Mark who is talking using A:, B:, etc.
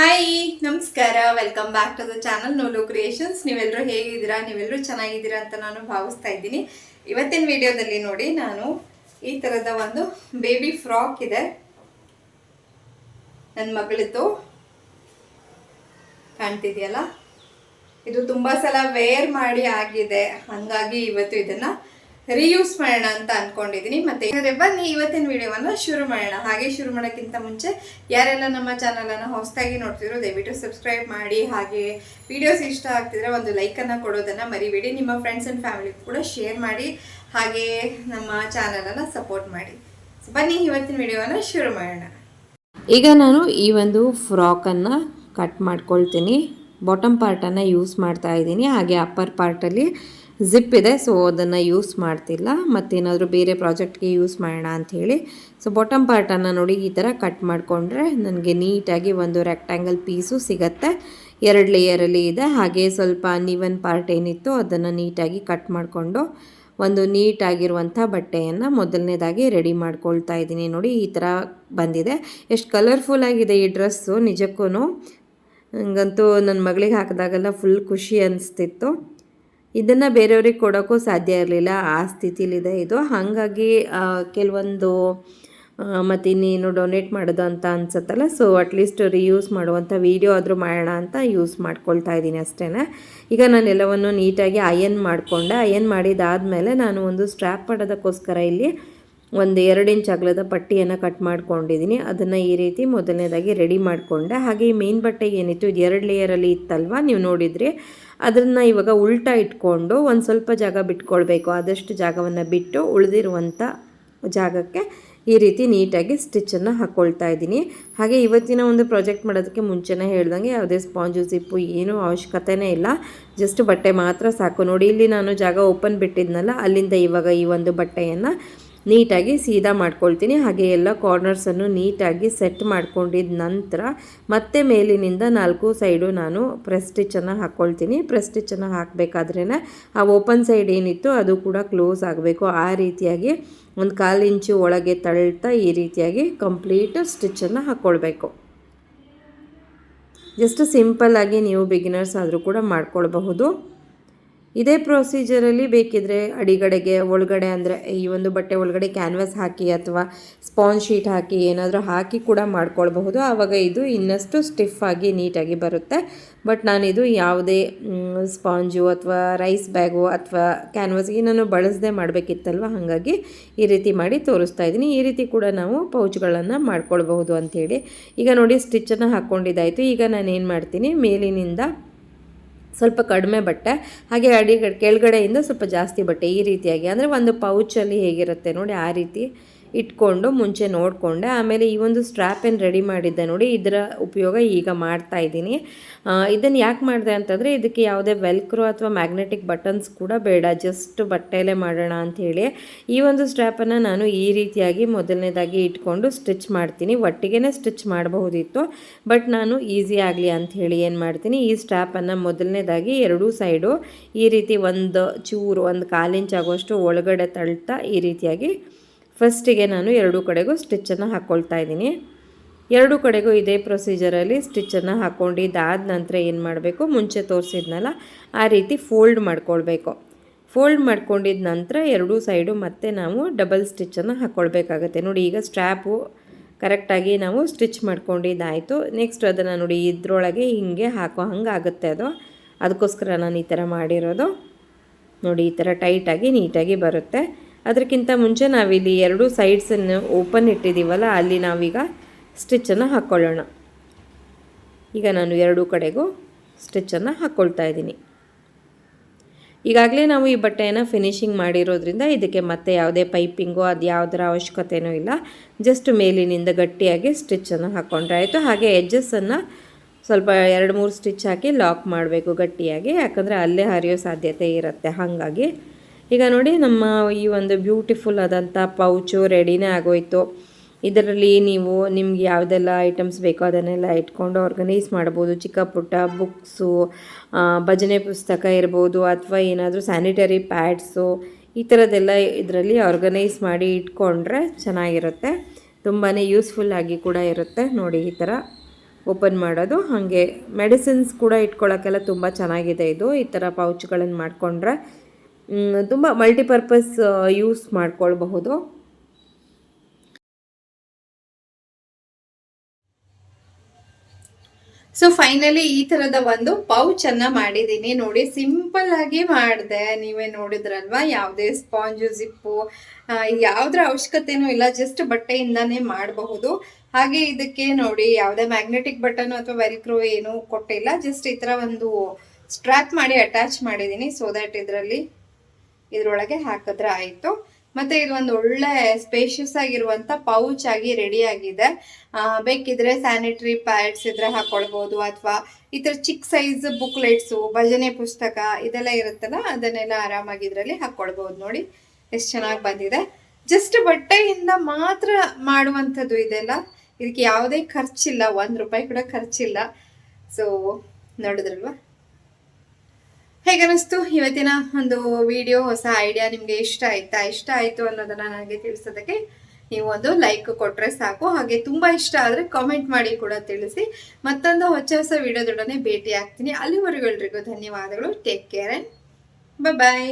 A: Hi ನಮಸ್ಕಾರ. Welcome back to the channel ನೋಲು creations ನೀವೆಲ್ಲರೂ ಹೇಗಿದ್ದೀರಾ? ನೀವೆಲ್ಲರೂ ಚೆನ್ನಾಗಿದ್ದೀರಾ ಅಂತ ನಾನು ಭಾವಿಸ್ತಾ ಇದ್ದೀನಿ. ಇವತ್ತಿನ ವಿಡಿಯೋದಲ್ಲಿ ನೋಡಿ, ನಾನು ಈ ಥರದ ಒಂದು ಬೇಬಿ ಫ್ರಾಕ್ ಇದೆ. ನನ್ನ ಮಗಳದ್ದು. ಕಾಣ್ತಿದೆಯಲ್ಲ? ಇದು ತುಂಬ ಸಲ ವೇರ್ ಮಾಡಿ ಆಗಿದೆ. ಹಾಗಾಗಿ ಇವತ್ತು ಇದನ್ನ ರಿಯೂಸ್ ಮಾಡೋಣ ಅಂತ ಅನ್ಕೊಂಡಿದ್ದೀನಿ ಮತ್ತೆ ಬನ್ನಿ, ಇವತ್ತಿನ ವಿಡಿಯೋವನ್ನು ಶುರು ಮಾಡೋಣ. ಹಾಗೆ ಶುರು ಮಾಡೋಕ್ಕಿಂತ ಮುಂಚೆ ಯಾರೆಲ್ಲ ನಮ್ಮ ಚಾನಲನ್ನು ಹೊಸದಾಗಿ ನೋಡ್ತಿದ್ರು ದಯವಿಟ್ಟು ಸಬ್ಸ್ಕ್ರೈಬ್ ಮಾಡಿ. ಹಾಗೆ ವಿಡಿಯೋಸ್ ಇಷ್ಟ ಆಗ್ತಿದ್ರೆ ಒಂದು ಲೈಕ್ ಕೊಡೋದನ್ನು ಮರಿಬೇಡಿ. ನಿಮ್ಮ ಫ್ರೆಂಡ್ಸ್ ಅಂಡ್ ಫ್ಯಾಮಿಲಿ ಕೂಡ ಶೇರ್ ಮಾಡಿ. ಹಾಗೆ ನಮ್ಮ ಚಾನಲನ್ನು ಸಪೋರ್ಟ್ ಮಾಡಿ. ಬನ್ನಿ, ಇವತ್ತಿನ ವಿಡಿಯೋವನ್ನ ಶುರು ಮಾಡೋಣ.
B: ಈಗ ನಾನು ಈ ಒಂದು ಫ್ರಾಕನ್ನು ಕಟ್ ಮಾಡ್ಕೊಳ್ತೀನಿ. ಬಾಟಮ್ ಪಾರ್ಟನ್ನು ಯೂಸ್ ಮಾಡ್ತಾ ಇದ್ದೀನಿ. ಹಾಗೆ ಅಪ್ಪರ್ ಪಾರ್ಟಲ್ಲಿ ಜಿಪ್ ಇದೆ ಸೊ ಅದನ್ನು ಯೂಸ್ ಮಾಡ್ತಿಲ್ಲ. ಮತ್ತೇನಾದರೂ ಬೇರೆ ಪ್ರಾಜೆಕ್ಟ್ಗೆ ಯೂಸ್ ಮಾಡೋಣ ಅಂಥೇಳಿ ಸೊ ಬಾಟಮ್ ಪಾರ್ಟನ್ನು ನೋಡಿ ಈ ಥರ ಕಟ್ ಮಾಡಿಕೊಂಡ್ರೆ ನನಗೆ ನೀಟಾಗಿ ಒಂದು ರೆಕ್ಟ್ಯಾಂಗಲ್ ಪೀಸು ಸಿಗತ್ತೆ. ಎರಡು ಲೇಯರಲ್ಲಿ ಇದೆ, ಹಾಗೆ ಸ್ವಲ್ಪ ನೀವನ್ ಪಾರ್ಟ್ ಏನಿತ್ತು ಅದನ್ನು ನೀಟಾಗಿ ಕಟ್ ಮಾಡಿಕೊಂಡು ಒಂದು ನೀಟಾಗಿರುವಂಥ ಬಟ್ಟೆಯನ್ನು ಮೊದಲನೇದಾಗಿ ರೆಡಿ ಮಾಡ್ಕೊಳ್ತಾ ಇದ್ದೀನಿ. ನೋಡಿ ಈ ಥರ ಬಂದಿದೆ. ಎಷ್ಟು ಕಲರ್ಫುಲ್ ಆಗಿದೆ ಈ ಡ್ರೆಸ್ಸು ನಿಜಕ್ಕೂ ನನಗಂತೂ ನನ್ನ ಮಗಳಿಗೆ ಹಾಕಿದಾಗೆಲ್ಲ ಫುಲ್ ಖುಷಿ ಅನಿಸ್ತಿತ್ತು. ಇದನ್ನು ಬೇರೆಯವ್ರಿಗೆ ಕೊಡೋಕ್ಕೂ ಸಾಧ್ಯ ಇರಲಿಲ್ಲ. ಆ ಸ್ಥಿತಿಲಿದೆ ಇದು. ಹಾಗಾಗಿ ಕೆಲವೊಂದು ಮತ್ತು ಇನ್ನೇನು ಡೊನೇಟ್ ಮಾಡೋದು ಅಂತ ಅನ್ಸುತ್ತಲ್ಲ. ಸೊ ಅಟ್ಲೀಸ್ಟ್ ರಿಯೂಸ್ ಮಾಡುವಂಥ ವೀಡಿಯೋ ಆದರೂ ಮಾಡೋಣ ಅಂತ ಯೂಸ್ ಮಾಡ್ಕೊಳ್ತಾ ಇದ್ದೀನಿ ಅಷ್ಟೇ ಈಗ ನಾನು ಎಲ್ಲವನ್ನು ನೀಟಾಗಿ ಅಯನ್ ಮಾಡಿಕೊಂಡೆ. ಅಯನ್ ಮಾಡಿದಾದಮೇಲೆ ನಾನು ಒಂದು ಸ್ಟ್ರ್ಯಾಪ್ ಮಾಡೋದಕ್ಕೋಸ್ಕರ ಇಲ್ಲಿ ಒಂದು ಎರಡು ಇಂಚ್ ಅಗಲದ ಪಟ್ಟಿಯನ್ನು ಕಟ್ ಮಾಡ್ಕೊಂಡಿದ್ದೀನಿ. ಅದನ್ನು ಈ ರೀತಿ ಮೊದಲನೇದಾಗಿ ರೆಡಿ ಮಾಡಿಕೊಂಡೆ. ಹಾಗೆ ಈ ಮೇನ್ ಬಟ್ಟೆ ಏನಿತ್ತು, ಇದು ಎರಡು ಲೇಯರಲ್ಲಿ ಇತ್ತಲ್ವ? ನೀವು ನೋಡಿದರೆ ಅದನ್ನು ಇವಾಗ ಉಲ್ಟಾ ಇಟ್ಕೊಂಡು ಒಂದು ಸ್ವಲ್ಪ ಜಾಗ ಬಿಟ್ಕೊಳ್ಬೇಕು. ಆದಷ್ಟು ಜಾಗವನ್ನು ಬಿಟ್ಟು ಉಳಿದಿರುವಂಥ ಜಾಗಕ್ಕೆ ಈ ರೀತಿ ನೀಟಾಗಿ ಸ್ಟಿಚ್ಚನ್ನು ಹಾಕ್ಕೊಳ್ತಾ ಇದ್ದೀನಿ. ಹಾಗೆ ಇವತ್ತಿನ ಒಂದು ಪ್ರಾಜೆಕ್ಟ್ ಮಾಡೋದಕ್ಕೆ ಮುಂಚೆನೇ ಹೇಳ್ದಂಗೆ ಯಾವುದೇ ಸ್ಪಾಂಜು ಸಿಪ್ಪು ಏನೂ ಅವಶ್ಯಕತೆನೇ ಇಲ್ಲ. ಜಸ್ಟ್ ಬಟ್ಟೆ ಮಾತ್ರ ಸಾಕು. ನೋಡಿ, ಇಲ್ಲಿ ನಾನು ಜಾಗ ಓಪನ್ ಬಿಟ್ಟಿದ್ನಲ್ಲ, ಅಲ್ಲಿಂದ ಇವಾಗ ಈ ಒಂದು ಬಟ್ಟೆಯನ್ನು ನೀಟಾಗಿ ಸೀದಾ ಮಾಡ್ಕೊಳ್ತೀನಿ. ಹಾಗೆ ಎಲ್ಲ ಕಾರ್ನರ್ಸನ್ನು ನೀಟಾಗಿ ಸೆಟ್ ಮಾಡ್ಕೊಂಡಿದ್ದ ನಂತರ ಮತ್ತೆ ಮೇಲಿನಿಂದ ನಾಲ್ಕು ಸೈಡು ನಾನು ಪ್ರೆಸ್ ಸ್ಟಿಚ್ಚನ್ನು ಹಾಕ್ಕೊಳ್ತೀನಿ ಪ್ರೆಸ್ ಸ್ಟಿಚ್ಚನ್ನು ಹಾಕಬೇಕಾದ್ರೇ ಆ ಓಪನ್ ಸೈಡ್ ಏನಿತ್ತು ಅದು ಕೂಡ ಕ್ಲೋಸ್ ಆಗಬೇಕು. ಆ ರೀತಿಯಾಗಿ ಒಂದು ಕಾಲು ಇಂಚು ಒಳಗೆ ತಳ್ತಾ ಈ ರೀತಿಯಾಗಿ ಕಂಪ್ಲೀಟ್ ಸ್ಟಿಚ್ಚನ್ನು ಹಾಕ್ಕೊಳ್ಬೇಕು ಜಸ್ಟ್ ಸಿಂಪಲ್ಲಾಗಿ ನೀವು ಬಿಗಿನರ್ಸ್ ಆದರೂ ಕೂಡ ಮಾಡ್ಕೊಳ್ಬಹುದು. ಇದೇ ಪ್ರೊಸೀಜರಲ್ಲಿ ಬೇಕಿದ್ರೆ ಅಡಿಗಡೆಗೆ ಒಳಗಡೆ ಅಂದರೆ ಈ ಒಂದು ಬಟ್ಟೆ ಒಳಗಡೆ ಕ್ಯಾನ್ವಾಸ್ ಹಾಕಿ ಅಥವಾ ಸ್ಪಾಂಜ್ ಶೀಟ್ ಹಾಕಿ ಏನಾದರೂ ಹಾಕಿ ಕೂಡ ಮಾಡ್ಕೊಳ್ಬಹುದು. ಆವಾಗ ಇದು ಇನ್ನಷ್ಟು ಸ್ಟಿಫ್ ಆಗಿ ನೀಟಾಗಿ ಬರುತ್ತೆ. ಬಟ್ ನಾನಿದು ಯಾವುದೇ ಸ್ಪಾಂಜು ಅಥವಾ ರೈಸ್ ಬ್ಯಾಗು ಅಥವಾ ಕ್ಯಾನ್ವಾಸ್ಗೆ ನಾನು ಬಳಸದೆ ಮಾಡಬೇಕಿತ್ತಲ್ವ? ಹಾಗಾಗಿ ಈ ರೀತಿ ಮಾಡಿ ತೋರಿಸ್ತಾ ಇದ್ದೀನಿ. ಈ ರೀತಿ ಕೂಡ ನಾವು ಪೌಚ್ಗಳನ್ನು ಮಾಡ್ಕೊಳ್ಬಹುದು ಅಂಥೇಳಿ. ಈಗ ನೋಡಿ ಸ್ಟಿಚ್ಚನ್ನು ಹಾಕ್ಕೊಂಡಿದ್ದಾಯಿತು ಈಗ ನಾನು ಏನು ಮಾಡ್ತೀನಿ? ಮೇಲಿನಿಂದ ಸ್ವಲ್ಪ ಕಡಿಮೆ ಬಟ್ಟೆ, ಹಾಗೆ ಅಡಿ ಕೆಳಗಡೆಯಿಂದ ಸ್ವಲ್ಪ ಜಾಸ್ತಿ ಬಟ್ಟೆ ಈ ರೀತಿಯಾಗಿ. ಅಂದರೆ ಒಂದು ಪೌಚಲ್ಲಿ ಹೇಗಿರುತ್ತೆ ನೋಡಿ ಆ ರೀತಿ. ಇಟ್ಕೊಂಡು ಮುಂಚೆ ನೋಡಿಕೊಂಡೆ. ಆಮೇಲೆ ಈ ಒಂದು ಸ್ಟ್ರ್ಯಾಪ್ ಏನು ರೆಡಿ ಮಾಡಿದ್ದೆ ನೋಡಿ, ಇದರ ಉಪಯೋಗ ಈಗ ಮಾಡ್ತಾ ಇದ್ದೀನಿ. ಇದನ್ನು ಯಾಕೆ ಮಾಡಿದೆ ಅಂತಂದರೆ, ಇದಕ್ಕೆ ಯಾವುದೇ ವೆಲ್ಕ್ರೋ ಅಥವಾ ಮ್ಯಾಗ್ನೆಟಿಕ್ ಬಟನ್ಸ್ ಕೂಡ ಬೇಡ. ಜಸ್ಟ್ ಬಟ್ಟೆಯಲ್ಲೇ ಮಾಡೋಣ ಅಂಥೇಳಿ ಈ ಒಂದು ಸ್ಟ್ರ್ಯಾಪನ್ನು ನಾನು ಈ ರೀತಿಯಾಗಿ ಮೊದಲನೇದಾಗಿ ಇಟ್ಕೊಂಡು ಸ್ಟಿಚ್ ಮಾಡ್ತೀನಿ. ಒಟ್ಟಿಗೆ ಸ್ಟಿಚ್ ಮಾಡಬಹುದಿತ್ತು ಬಟ್ ನಾನು ಈಸಿ ಆಗಲಿ ಅಂಥೇಳಿ ಏನು ಮಾಡ್ತೀನಿ, ಈ ಸ್ಟ್ರ್ಯಾಪನ್ನು ಮೊದಲನೇದಾಗಿ ಎರಡೂ ಸೈಡು ಈ ರೀತಿ ಒಂದು ಚೂರು, ಒಂದು ಕಾಲಿಂಚ್ ಆಗುವಷ್ಟು ಒಳಗಡೆ ತಳ್ತಾ ಈ ರೀತಿಯಾಗಿ ಫಸ್ಟಿಗೆ ನಾನು ಎರಡೂ ಕಡೆಗೂ ಸ್ಟಿಚ್ಚನ್ನು ಹಾಕ್ಕೊಳ್ತಾ ಇದ್ದೀನಿ. ಎರಡೂ ಕಡೆಗೂ ಇದೇ ಪ್ರೊಸೀಜರಲ್ಲಿ ಸ್ಟಿಚ್ಚನ್ನು ಇದಾದ ನಂತರ ಏನು ಮಾಡಬೇಕು? ಮುಂಚೆ ತೋರಿಸಿದ್ನಲ್ಲ, ಆ ರೀತಿ ಫೋಲ್ಡ್ ಮಾಡ್ಕೊಳ್ಬೇಕು. ಫೋಲ್ಡ್ ಮಾಡ್ಕೊಂಡಿದ ನಂತರ ಎರಡೂ ಸೈಡು ಮತ್ತೆ ನಾವು ಡಬಲ್ ಸ್ಟಿಚ್ಚನ್ನು ಹಾಕ್ಕೊಳ್ಬೇಕಾಗತ್ತೆ ನೋಡಿ, ಈಗ ಸ್ಟ್ರ್ಯಾಪು ಕರೆಕ್ಟಾಗಿ ನಾವು ಸ್ಟಿಚ್ ಮಾಡ್ಕೊಂಡಿದ್ದಾಯಿತು ನೆಕ್ಸ್ಟ್ ಅದನ್ನು ನೋಡಿ, ಇದರೊಳಗೆ ಹಿಂಗೆ ಹಾಕೋ ಹಂಗೆ ಆಗುತ್ತೆ ಅದು. ಅದಕ್ಕೋಸ್ಕರ ನಾನು ಈ ಥರ ಮಾಡಿರೋದು. ನೋಡಿ, ಈ ಥರ ಟೈಟಾಗಿ ನೀಟಾಗಿ ಬರುತ್ತೆ. ಅದಕ್ಕಿಂತ ಮುಂಚೆ ನಾವಿಲ್ಲಿ ಎರಡು ಸೈಡ್ಸನ್ನು ಓಪನ್ ಇಟ್ಟಿದ್ದೀವಲ್ಲ, ಅಲ್ಲಿ ನಾವೀಗ ಸ್ಟಿಚ್ಚನ್ನು ಹಾಕ್ಕೊಳ್ಳೋಣ ಈಗ ನಾನು ಎರಡೂ ಕಡೆಗೂ ಸ್ಟಿಚ್ಚನ್ನು ಹಾಕ್ಕೊಳ್ತಾ ಇದ್ದೀನಿ. ಈಗಾಗಲೇ ನಾವು ಈ ಬಟ್ಟೆಯನ್ನು ಫಿನಿಶಿಂಗ್ ಮಾಡಿರೋದ್ರಿಂದ ಇದಕ್ಕೆ ಮತ್ತೆ ಯಾವುದೇ ಪೈಪಿಂಗು ಅದು ಯಾವುದರ ಅವಶ್ಯಕತೆಯೂ ಇಲ್ಲ. ಜಸ್ಟ್ ಮೇಲಿನಿಂದ ಗಟ್ಟಿಯಾಗಿ ಸ್ಟಿಚ್ಚನ್ನು ಹಾಕ್ಕೊಂಡ್ರೆ ಆಯಿತು. ಹಾಗೆ ಎಡ್ಜಸ್ಸನ್ನು ಸ್ವಲ್ಪ ಎರಡು ಮೂರು ಸ್ಟಿಚ್ ಹಾಕಿ ಲಾಕ್ ಮಾಡಬೇಕು ಗಟ್ಟಿಯಾಗಿ. ಯಾಕಂದರೆ ಅಲ್ಲೇ ಹರಿಯೋ ಸಾಧ್ಯತೆ ಇರುತ್ತೆ. ಹಾಗಾಗಿ ಈಗ ನೋಡಿ ನಮ್ಮ ಈ ಒಂದು ಬ್ಯೂಟಿಫುಲ್ ಆದಂಥ ಪೌಚು ರೆಡಿನೇ ಆಗೋಯ್ತು. ಇದರಲ್ಲಿ ನೀವು ನಿಮ್ಗೆ ಯಾವುದೆಲ್ಲ ಐಟಮ್ಸ್ ಬೇಕೋ ಅದನ್ನೆಲ್ಲ ಇಟ್ಕೊಂಡು ಆರ್ಗನೈಸ್ ಮಾಡ್ಬೋದು ಚಿಕ್ಕ ಪುಟ್ಟ ಬುಕ್ಸು ಭಜನೆ ಪುಸ್ತಕ ಇರ್ಬೋದು ಅಥವಾ ಏನಾದರೂ ಸ್ಯಾನಿಟರಿ ಪ್ಯಾಡ್ಸು ಈ ಥರದ್ದೆಲ್ಲ ಇದರಲ್ಲಿ ಆರ್ಗನೈಸ್ ಮಾಡಿ ಇಟ್ಕೊಂಡ್ರೆ ಚೆನ್ನಾಗಿರುತ್ತೆ. ತುಂಬಾ ಯೂಸ್ಫುಲ್ ಆಗಿ ಕೂಡ ಇರುತ್ತೆ. ನೋಡಿ ಈ ಥರ ಓಪನ್ ಮಾಡೋದು. ಹಾಗೆ ಮೆಡಿಸಿನ್ಸ್ ಕೂಡ ಇಟ್ಕೊಳ್ಳೋಕ್ಕೆಲ್ಲ ತುಂಬ ಚೆನ್ನಾಗಿದೆ ಇದು. ಈ ಥರ ಪೌಚ್ಗಳನ್ನು ಮಾಡಿಕೊಂಡ್ರೆ ತುಂಬ ಮಲ್ಟಿಪರ್ಪಸ್ ಯೂಸ್ ಮಾಡ್ಕೊಳ್ಬಹುದು.
A: ಸೊ ಫೈನಲಿ ಈ ಥರದ ಒಂದು ಪೌಚ್ ಅನ್ನ ಮಾಡಿದ್ದೀನಿ. ನೋಡಿ ಸಿಂಪಲ್ ಆಗಿ ಮಾಡಿದೆ. ನೀವೇ ನೋಡಿದ್ರಲ್ವಾ, ಯಾವುದೇ ಸ್ಪಾಂಜು ಜಿಪ್ಪು ಯಾವುದ್ರ ಅವಶ್ಯಕತೆನೂ ಇಲ್ಲ ಜಸ್ಟ್ ಬಟ್ಟೆಯಿಂದಾನೇ ಮಾಡಬಹುದು. ಹಾಗೆ ಇದಕ್ಕೆ ನೋಡಿ, ಯಾವುದೇ ಮ್ಯಾಗ್ನೆಟಿಕ್ ಬಟನ್ ಅಥವಾ ವೆಲ್ಕ್ರೋ ಏನು ಕೊಟ್ಟಿಲ್ಲ. ಜಸ್ಟ್ ಈ ಥರ ಒಂದು ಸ್ಟ್ರಾಪ್ ಮಾಡಿ ಅಟ್ಯಾಚ್ ಮಾಡಿದ್ದೀನಿ. ಸೊ ದ್ಯಾಟ್ ಇದರಲ್ಲಿ ಇದ್ರೊಳಗೆ ಹಾಕಿದ್ರೆ ಆಯಿತು. ಮತ್ತೆ ಇದು ಒಂದು ಒಳ್ಳೆ ಸ್ಪೇಷಿಯಸ್ ಆಗಿರುವಂತ ಪೌಚ್ ಆಗಿ ರೆಡಿ ಆಗಿದೆ. ಬೇಕಿದ್ರೆ ಸ್ಯಾನಿಟರಿ ಪ್ಯಾಡ್ಸ್ ಇದ್ರೆ ಹಾಕೊಳ್ಬಹುದು ಅಥವಾ ಈ ತರ ಚಿಕ್ಕ ಸೈಜ್ ಬುಕ್ಲೆಟ್ಸು ಭಜನೆ ಪುಸ್ತಕ ಇದೆಲ್ಲ ಇರುತ್ತಲ್ಲ, ಅದನ್ನೆಲ್ಲ ಆರಾಮಾಗಿ ಇದರಲ್ಲಿ ಹಾಕೊಳ್ಬಹುದು ನೋಡಿ. ಎಷ್ಟು ಚೆನ್ನಾಗಿ ಬಂದಿದೆ. ಜಸ್ಟ್ ಬಟ್ಟೆಯಿಂದ ಮಾತ್ರ ಮಾಡುವಂಥದ್ದು ಇದೆಲ್ಲ. ಇದಕ್ಕೆ ಯಾವುದೇ ಖರ್ಚಿಲ್ಲ, ಒಂದು ರೂಪಾಯಿ ಕೂಡ ಖರ್ಚಿಲ್ಲ. ಸೊ ನೋಡಿದ್ರಲ್ವಾ? ಹೇಗನ್ನಿಸ್ತು ಇವತ್ತಿನ ಒಂದು ವಿಡಿಯೋ ಹೊಸ ಐಡಿಯಾ ನಿಮಗೆ ಇಷ್ಟ ಆಯ್ತಾ? ಇಷ್ಟ ಆಯಿತು ಅನ್ನೋದನ್ನು ನನಗೆ ತಿಳಿಸೋದಕ್ಕೆ ನೀವು ಒಂದು ಲೈಕ್ ಕೊಟ್ಟರೆ ಸಾಕು. ಹಾಗೆ ತುಂಬ ಇಷ್ಟ ಆದರೆ ಕಾಮೆಂಟ್ ಮಾಡಿ ಕೂಡ ತಿಳಿಸಿ. ಮತ್ತೊಂದು ಹೊಸ ಹೊಸ ವಿಡಿಯೋದೊಡನೆ ಭೇಟಿ ಆಗ್ತೀನಿ. ಅಲ್ಲಿವರೆಗೂ ಎಲ್ರಿಗೂ ಧನ್ಯವಾದಗಳು. Take care and bye